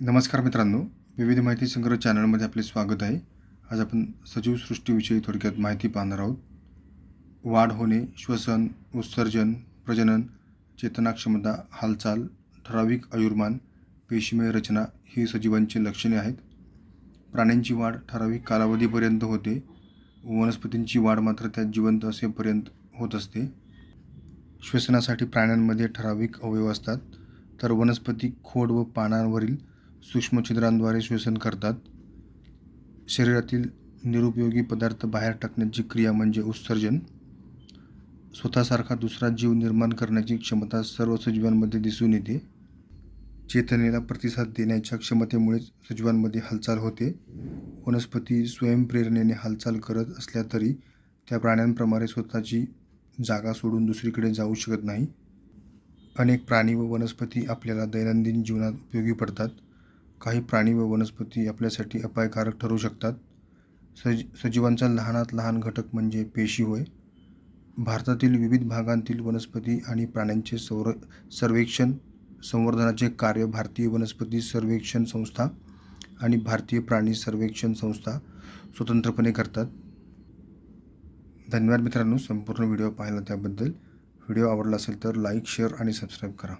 नमस्कार मित्रांनो. विविध माहिती संग्रह चॅनलमध्ये आपले स्वागत आहे. आज आपण सजीव सृष्टीविषयी थोडक्यात माहिती पाहणार आहोत. वाढ होणे श्वसन उत्सर्जन प्रजनन चेतनाक्षमता हालचाल ठराविक आयुर्मान पेशीमय रचना ही सजीवांची लक्षणे आहेत. प्राण्यांची वाढ ठराविक कालावधीपर्यंत होते. वनस्पतींची वाढ मात्र त्यात जिवंत असेपर्यंत होत असते. श्वसनासाठी प्राण्यांमध्ये ठराविक अवयव असतात. तर वनस्पती खोड व पानांवरील सूक्ष्मछिद्रांद्वारे श्वसन करतात. शरीरातील निरुपयोगी पदार्थ बाहेर टाकण्याची क्रिया म्हणजे उत्सर्जन स्वतःसारखा दुसरा जीव निर्माण करण्याची क्षमता सर्व सजीवांमध्ये दिसून येते. चेतनेला प्रतिसाद देण्याच्या क्षमतेमुळेच सजीवांमध्ये हालचाल होते. वनस्पती स्वयंप्रेरणेने हालचाल करत असल्या तरी त्या प्राण्यांप्रमाणे स्वतःची जागा सोडून दुसरीकडे जाऊ शकत नाही. अनेक प्राणी व वनस्पती आपल्याला दैनंदिन जीवनात उपयोगी पडतात. काही प्राणी व वनस्पती आपल्यासाठी अपायकारक ठरू शकतात. सज सजीवांचा लहानात लहान घटक म्हणजे पेशी होय. भारतातील विविध भागांतील वनस्पती आणि प्राण्यांचे संर सर्वेक्षण संवर्धनाचे कार्य भारतीय वनस्पती सर्वेक्षण संस्था आणि भारतीय प्राणी सर्वेक्षण संस्था स्वतंत्रपणे करतात. धन्यवाद मित्रांनो संपूर्ण व्हिडिओ पाहिला त्याबद्दल. व्हिडिओ आवडला असेल तर लाईक शेअर आणि सबस्क्राईब करा.